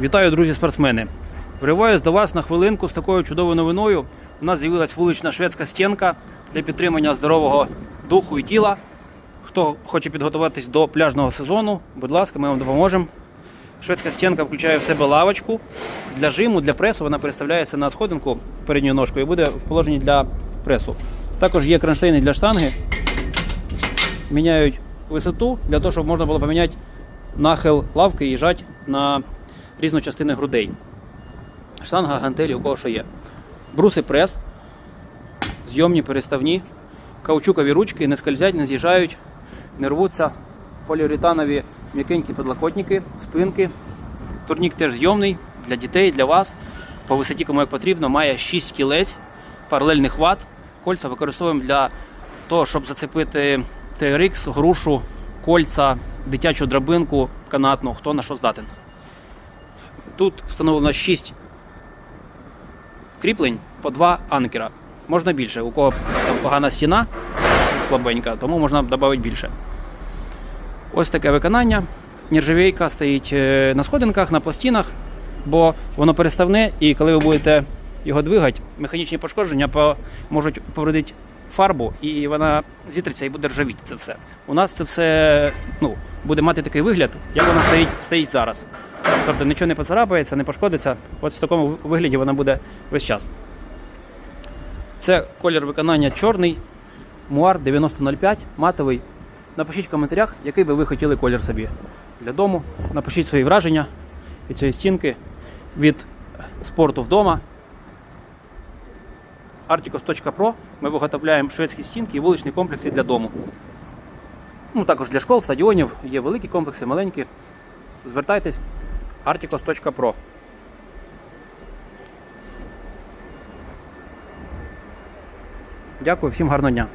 Вітаю, друзі спортсмени. Вриваюсь до вас на хвилинку з такою чудовою новиною. У нас з'явилась вулична шведська стінка для підтримання здорового духу і тіла. Хто хоче підготуватись до пляжного сезону, будь ласка, ми вам допоможемо. Шведська стінка включає в себе лавочку для жиму, для пресу. Вона переставляється на сходинку передньою ножкою і буде в положенні для пресу. Також є кронштейни для штанги. Міняють висоту для того, щоб можна було поміняти нахил лавки і жать на різну частину грудей. Штанга, гантелі, у кого що є. Бруси прес, зйомні переставні, каучукові ручки не скользять, не з'їжджають, не рвуться. Поліуретанові м'якенькі подлокотники, спинки. Турнік теж зйомний для дітей, для вас. По висоті, кому як потрібно, має 6 кілець, паралельний хват. Кольця використовуємо для того, щоб зацепити TRX, грушу, кольця, дитячу драбинку, канатну, хто на що здатен. Тут встановлено 6 кріплень по 2 анкера. Можна більше. У кого там погана стіна слабенька, тому можна додати більше. Ось таке виконання. Нержавійка стоїть е, на сходинках, на пластинах, бо воно переставне, і коли ви будете його двигати, механічні пошкодження можуть повредити фарбу, і вона зітриться і буде ржавіти це все. У нас це все ну, буде мати такий вигляд, як вона стоїть, стоїть зараз. Тобто нічого не поцарапається, не пошкодиться. От в такому вигляді вона буде весь час. Це колір виконання чорний, муар 9005, матовий. Напишіть в коментарях, який би ви хотіли колір собі для дому. Напишіть свої враження від цієї стінки, від спорту вдома. Articos.pro ми виготовляємо шведські стінки і вуличні комплекси для дому. Ну, також для школ, стадіонів є великі комплекси, маленькі. Звертайтесь articos.pro. Дякую, всім гарного дня.